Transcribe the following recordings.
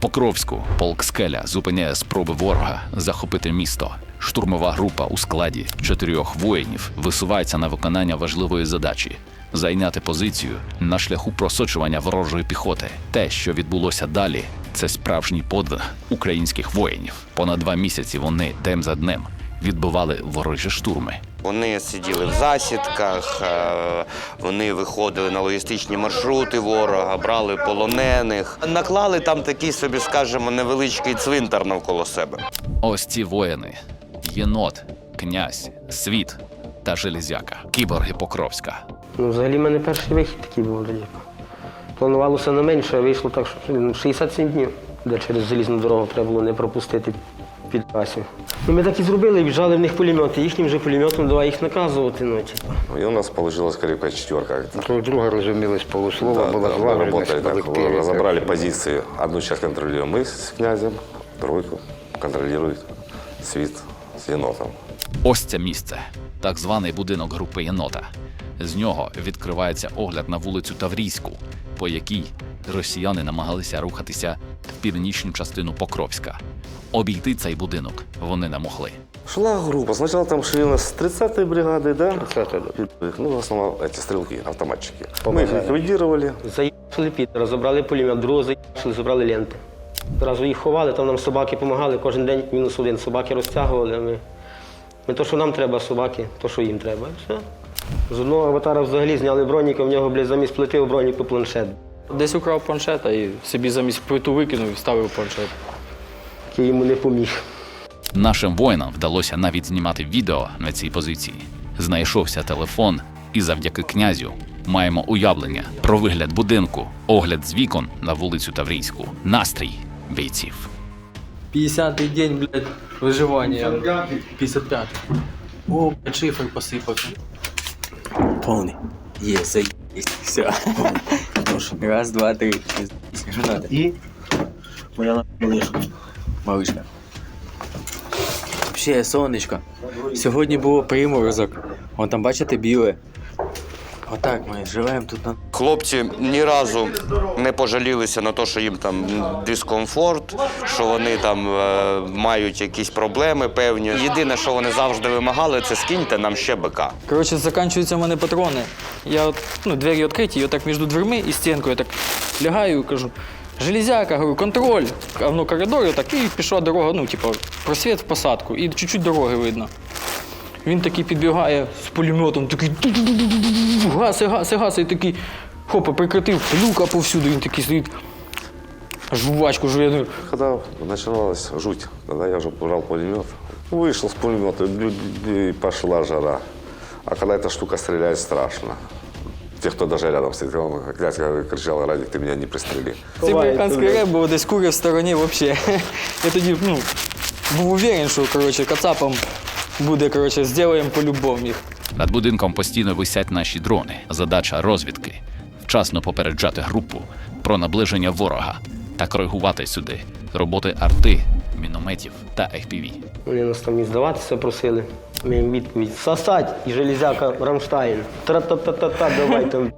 Покровську полк Скеля зупиняє спроби ворога захопити місто. Штурмова група у складі чотирьох воїнів висувається на виконання важливої задачі зайняти позицію на шляху просочування ворожої піхоти. Те, що відбулося далі, це справжній подвиг українських воїнів. Понад два місяці вони день за днем відбивали ворожі штурми. Вони сиділи в засідках, е, вони виходили на логістичні маршрути ворога, брали полонених, наклали там такий собі, скажімо, невеличкий цвинтар навколо себе. Ось ці воїни: єнот, князь, світ та железяка, кіборги Покровська. Ну, взагалі, в мене перший вихід такий був вроді. Планувалося на менше, а вийшло так, що ну, 67 днів, де через залізну дорогу треба було не пропустити під трасі. Ну, ми так і зробили, в'їжджали в них пулемети. Їхнім же пулеметом давай їх наказувати. Ну, типу. И у нас получилась крепкая четверка. Друг друга розуміли з полуслова, Да, була да, мы злагодженість работали в так, колективі. разобрали позиции. Одну часть контролируем мы с князем, другую контролирует свит с енотом. Ось це місце, так званий будинок групи єнота. З нього відкривається огляд на вулицю Таврійську, по якій росіяни намагалися рухатися в північну частину Покровська Обійти цей будинок вони не могли. Шла группа. Сначала там шли у нас с 30-й бригады, да? 30-й, Ну, в основном эти стрелки, автоматчики. Мы их ликвидировали. Заїхали під, розібрали пулемет, другого заїхали, забрали ленти. Одразу їх ховали, там нам собаки допомагали, кожен день мінус один. Собаки розтягували, а ми. Ми то, що нам треба, собаки, то, що їм треба. і Все. З одного аватара взагалі зняли броніка, в нього, блядь, замість плити в броніку планшет. Десь украв планшета і собі замість плиту викинув і вставив планшет. який йому не поміг. Нашим воїнам вдалося навіть знімати відео на цій позиції. Знайшовся телефон, і завдяки князю маємо уявлення про вигляд будинку, огляд з вікон на вулицю Таврійську, настрій бійців. 50-й день, блядь, виживання. 55-й. О, блядь, шифр посипався. Повний. Є, заїсть. Все. Раз, два, три. Що надо? І моя малишка. Ще сонечко. Сьогодні було приморозок. Вон там бачите біле. Отак ми живемо тут на. Хлопці ні разу не пожалілися на те, що їм там дискомфорт, що вони там е, мають якісь проблеми певні. Єдине, що вони завжди вимагали, це скиньте нам ще бика. Коротше, закінчуються в мене патрони. Я от, ну, двері відкриті, і отак між дверми і стінкою так лягаю і кажу. Железяка, говорю, контроль. А воно коридор, так, і пішла дорога, ну, типу, просвіт в посадку, і чуть-чуть дороги видно. Він такий підбігає з пулеметом, такий гаси, гаси, гаси, і такий хопа, прикритив люка повсюду, він такий стоїть. Жувачку жує. ну, Когда начиналась жуть, тогда я уже брал пулемет. Вышел с пулемета, и пошла жара. А когда эта штука стреляет, страшно. Те, кто даже рядом он, князь кричал, Радик, ты меня не пристрели. Цей американський реп був десь курив в стороні взагалі. Я тоді ну, був уверен, що коротше, кацапам буде, коротше, зробимо по-любому їх. Над будинком постійно висять наші дрони. Задача розвідки вчасно попереджати групу про наближення ворога та коригувати сюди роботи арти, мінометів та FPV. Вони нас там і здаватися просили. Ми їм відповідь сосать і железяка Рамштайн. Тра-та-та-та-та, давай там.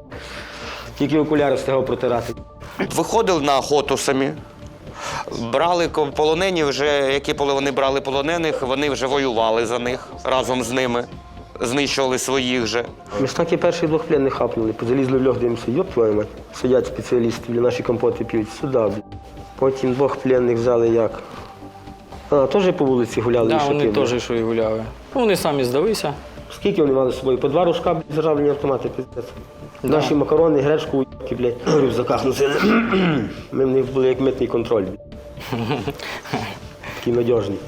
Тільки окуляри встигав протирати. Виходили на охоту самі. Брали полонені вже, які поли- вони брали полонених, вони вже воювали за них разом з ними, знищували своїх же. Ми ж так і перших двох пленних хапнули. Залізли в льох, дивимося, йоп твою мать. Сидять спеціалісти, наші компоти п'ють. Сюди. Потім двох пленних взяли як. А, теж по вулиці гуляли. Да, і вони теж що і гуляли. Ну, Вони самі здалися. Скільки вони мали з собою? По два рожка, державні автомати, пиздець. Наші макарони, гречку, уйки, блядь, в рюкзаках носили. Ми в них були як митний контроль. блядь. Такий надіжний.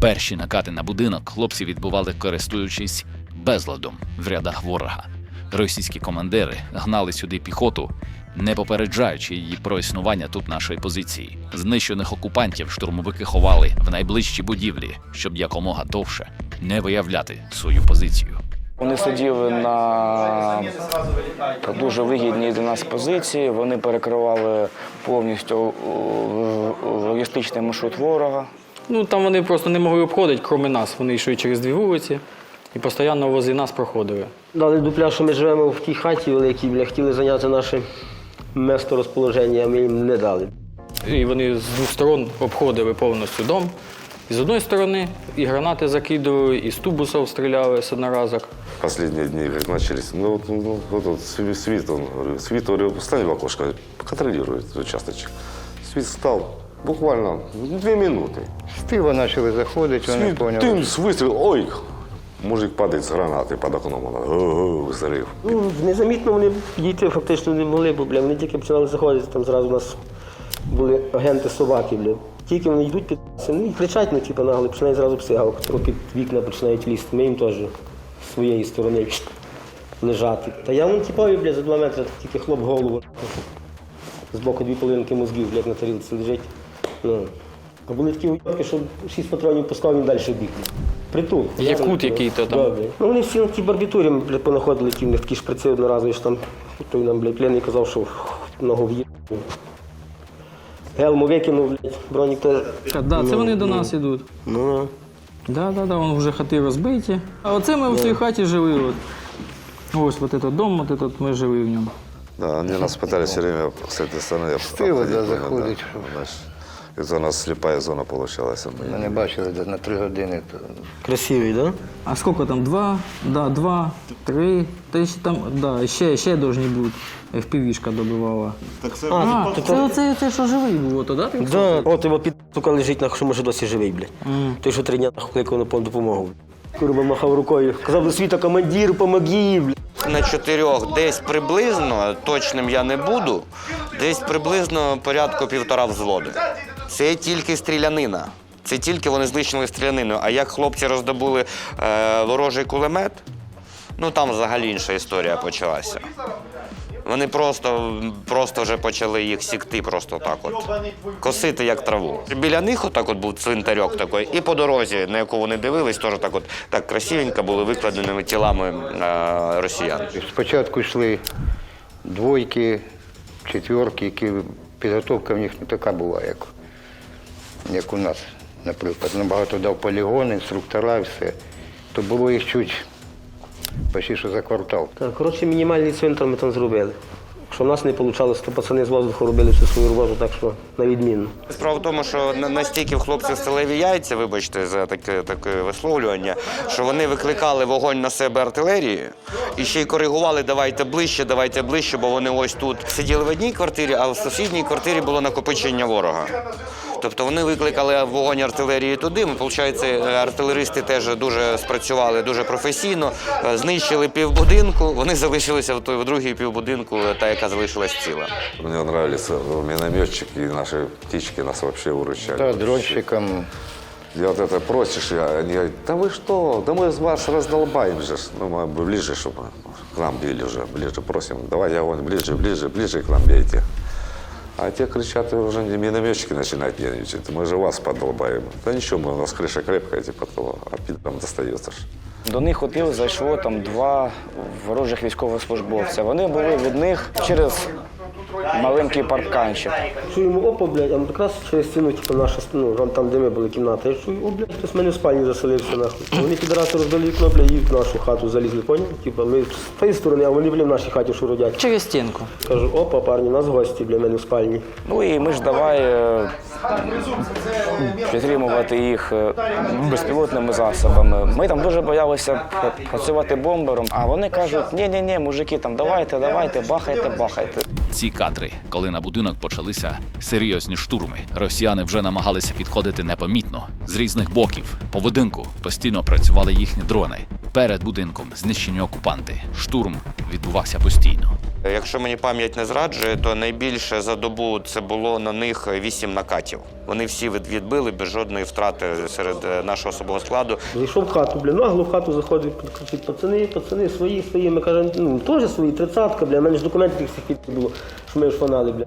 Перші накати на будинок хлопці відбували, користуючись безладом в рядах ворога. Російські командири гнали сюди піхоту, не попереджаючи її про існування тут нашої позиції. Знищених окупантів штурмовики ховали в найближчі будівлі, щоб якомога довше не виявляти свою позицію. Вони сиділи на дуже вигідній для нас позиції. Вони перекривали повністю е, логістичний маршрут ворога. Ну там вони просто не могли обходити, крім нас. Вони йшли через дві вулиці і постійно возле нас проходили. Дали дупля, що ми живемо в тій хаті великій, бля, хотіли зайняти наше місто розположення, а ми їм не дали. І вони з двох сторон обходили повністю дом. І з одної сторони і гранати закидували, і з тубусів стріляли з одноразок. Последние дни как начались. Ну, вот, ну, вот, вот Сви- Свит, он, говорю, Свит, говорю, встань в окошко, контролирует участочек. Свит встал буквально две минуты. З тила почали заходити, вони Свит, поняли. тым, выстрел, ой, мужик падает с гранаты под окном, она, «О-о-о», взрыв. Ну, незамітно вони підійти фактично не могли, бо бля, вони тільки починали заходити, там зразу у нас були агенти собаки, бля. Тільки вони йдуть під вони і кричать, ну типу нагло, починають зразу психалку, під вікна починають лізти. Ми їм теж з своєї сторони лежати. Та я вон типові, бля, за два метри тільки хлоп голову. Збоку дві половинки мозгів, блядь, на тарілці лежить. Ну. А були такі уйобки, що шість патронів пускав він далі бік. Притул. Якут який-то там. Да, блядь. Ну вони всі на тій барбітурі блядь, понаходили ті в них такі шприци одноразові, що там той нам, блядь, пленний казав, що ногу в'їв. Гелму викинув, блядь, бронік теж. Так, да, це вони до нас йдуть. Ну, Да, да, да, вон вже хати розбиті. А оце ми в цій хаті жили. От. Ось вот этот дом, вот этот ми жили в ньому. Да, они нас пытались все время с этой стороны тыла, обходить, да, понял, заходить. Знаешь, Это у нас слепая зона получалась. а мы- Ми не бачили десь на три години. То... красивий, да? А сколько там? Два? Да, два, три. Та ще там, да, ще, ще должні бути. FPV-шка добивала. А, це оце, це, що живий був, ото, да? ти? Да. От його під сука лежить, нахуй, що може досі живий, блядь. Той, що три дня нахуй кликав на пом- допомогу. Курва махав рукою. Казав до світа, командир, помоги, блядь. На чотирьох десь приблизно, точним я не буду, десь приблизно порядку півтора взводу. Це тільки стрілянина. Це тільки вони знищили стрілянину. А як хлопці роздобули е, ворожий кулемет, ну там взагалі інша історія почалася. Вони просто, просто вже почали їх сікти просто так от. Косити як траву. Біля них отак от був цвинтарьок такий, і по дорозі, на яку вони дивились, теж так от так красивенько були викладеними тілами е, росіян. Спочатку йшли двойки, четверки, які підготовка в них не така була, як, як у нас, наприклад. Набагато дав полігон, інструктора і все. То було їх чуть почти що за квартал. Так, коротше, мінімальний цвинтар ми там зробили. Якщо в нас не вийшло, то пацани з воздуху робили всю свою роботу, так що на відмінно. Справа в тому, що настільки в хлопців сталеві яйця, вибачте за таке, таке висловлювання, що вони викликали вогонь на себе артилерії і ще й коригували давайте ближче, давайте ближче, бо вони ось тут сиділи в одній квартирі, а в сусідній квартирі було накопичення ворога. Тобто вони викликали вогонь артилерії туди. Ми, виходить, артилеристи теж дуже спрацювали дуже професійно, е, знищили півбудинку. Вони залишилися в той в другій півбудинку, та яка залишилась ціла. Мне нравились э, минометчики, и наши птички нас вообще выручали. Та дронщикам И вот это просишь, и они говорят, да вы что, да мы вас раздолбаем же. Ну, мы ближе, чтобы к нам били уже, ближе просим, давайте огонь ближе, ближе, ближе к нам бейте. А те кричат, уже не минометчики начинают нервничать, мы же вас подолбаем. Да ничего, мы, у нас крыша крепкая, типа того, а пидорам достается ж. До них у тил зайшло там два ворожих військовослужбовця. Вони були від них через маленький парканчик. Чуємо опа, блядь, а ми якраз через стіну, типу, наша ну, там, де ми були кімната. Я чую, о, блядь, хтось в мене в спальні заселився, нахуй. Вони підраси роздали вікно, блядь, і в нашу хату залізли, поняв? Типу, ми з тієї сторони, а вони, блядь, в нашій хаті шуродять. Через стінку. Кажу, опа, парні, у нас гості, блядь, в мене в спальні. Ну і ми ж давай е, підтримувати їх е, безпілотними засобами. Ми там дуже боялися працювати бомбером, а вони кажуть, ні, ні, ні, мужики, там давайте, давайте, бахайте, бахайте. Ці кадри, коли на будинок почалися серйозні штурми, росіяни вже намагалися підходити непомітно з різних боків. По будинку постійно працювали їхні дрони. Перед будинком знищені окупанти. Штурм відбувався постійно. Якщо мені пам'ять не зраджує, то найбільше за добу це було на них вісім накатів. Вони всі відбили без жодної втрати серед е, нашого особового складу. Зайшов в хату, бля, нагло в хату заходить, кричить, пацани, пацани, свої, свої. Ми кажемо, ну, теж свої, тридцятка, бля, в мене ж документів всіх було, що ми ж фанали, бля.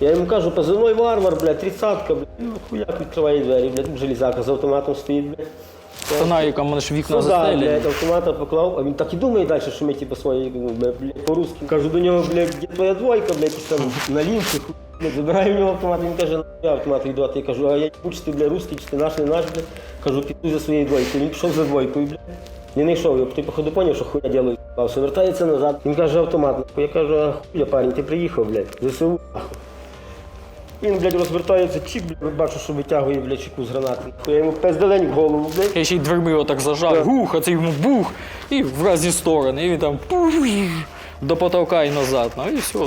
Я йому кажу, позивной варвар, бля, тридцятка, бля. Ну, хуяк відкриває двері, бля, железяка з автоматом стоїть, бля. Фонариком вони ж вікна Ну, да, блядь, автомата поклав, а він так і думає далі, що ми типу свої, ну, бля, блядь, по-русски. Кажу до нього, блядь, де твоя двойка, блядь, там на лінці, хуй, блядь, забираю в нього автомат, він каже, я автомат віддати. Я кажу, а я чи ти, блядь, русський, чи ти наш, не наш, блядь. Кажу, піду за своєю двойкою. Він пішов за двойкою, блядь. Не знайшов його, ти походу поняв, що хуя діло все, вертається назад. Він каже, автомат. нахуй. Я кажу, а хуя, парень, ти приїхав, блядь, ЗСУ, нахуй. Він, блядь, розвертається, чіп, блядь, бачу, що витягує, блядь, чеку з гранати. Я йому пизделень в голову, блядь. Я ще й дверми отак зажав, гух, а це йому бух, і в різні сторони. І він там пух, до потолка і назад. Ну і все.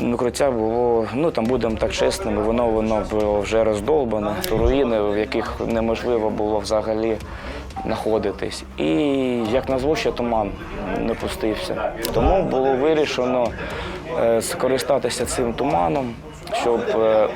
Ну. Укриття було, ну там будемо так чесними, воно воно було вже роздолбане, руїни, в яких неможливо було взагалі знаходитись. І як назло, ще туман не пустився. Тому було вирішено е, скористатися цим туманом, щоб е,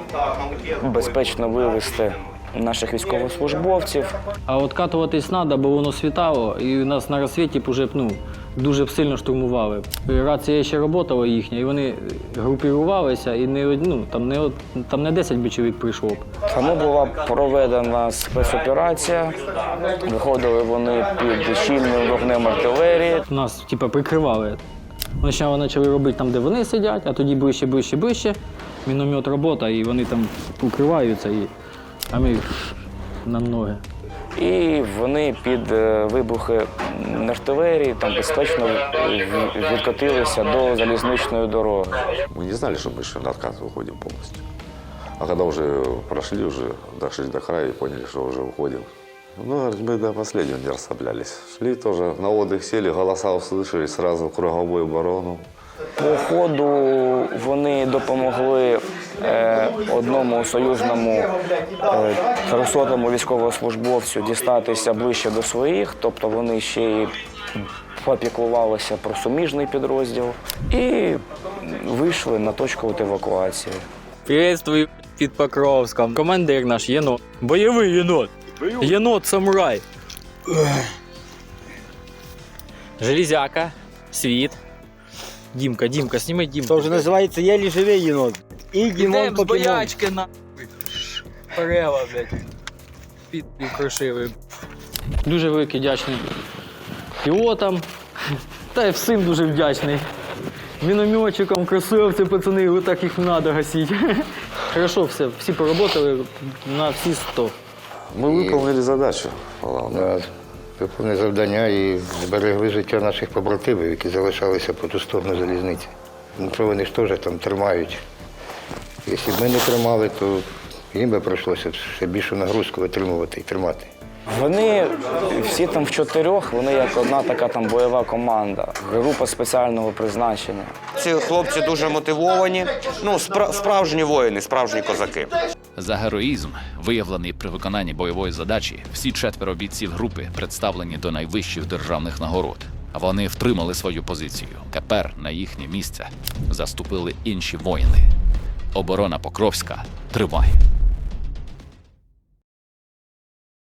безпечно вивезти наших військовослужбовців. А от катуватись треба, бо воно світало, і нас на розсвіті б ну, дуже б сильно штурмували. Рація ще працювала їхня, і вони групірувалися, і не, ну, там, не, там не 10 би чоловік прийшло б. Тому була проведена спецоперація. Виходили вони під щільним вогнем артилерії. Нас типу, прикривали. Вони Спочатку почали робити там, де вони сидять, а тоді ближче, ближче, ближче Міномет робота, і вони там укриваються, і... а ми на ноги. І вони під е, вибухи артилерії там безпечно в- відкотилися до залізничної дороги. Мы не знали, что мы еще на откат выходим полностью. А когда уже прошли, уже дошли до края и поняли, что уже уходим. Ну, мы до последнего не расслаблялись. Шли тоже, на отдых сели, голоса услышали, сразу в круговую оборону. По ходу вони допомогли е, одному союзному е, 300-му військовослужбовцю дістатися ближче до своїх, тобто вони ще й попіклувалися про суміжний підрозділ і вийшли на точку от евакуації. Приветствую під Покровском. Командир наш єнот. Бойовий єнот. Єнот самурай. Железяка, світ. Дімка, Дімка, сніми Дімку. То вже називається єлі живий єнот. І Дімон Ідем з Покемон. боячки на. Перева, блядь. Під крушивий. Дуже великий вдячний пілотам. Та й всім дуже вдячний. Мінометчикам, красавці, пацани, отак їх треба гасити. Хорошо, все, всі поработали на всі 100. Мы выполнили задачу, главное. Да, Виповне завдання і зберегли життя наших побратимів, які залишалися по ту сторону залізниці. Ну, то вони ж теж там тримають. Якщо б ми не тримали, то їм би прийшлося ще більшу нагрузку витримувати і тримати. Вони всі там в чотирьох, вони як одна така там бойова команда, група спеціального призначення. Ці хлопці дуже мотивовані. Ну, спра- справжні воїни, справжні козаки. За героїзм, виявлений при виконанні бойової задачі, всі четверо бійців групи представлені до найвищих державних нагород. Вони втримали свою позицію. Тепер на їхнє місце заступили інші воїни. Оборона Покровська триває.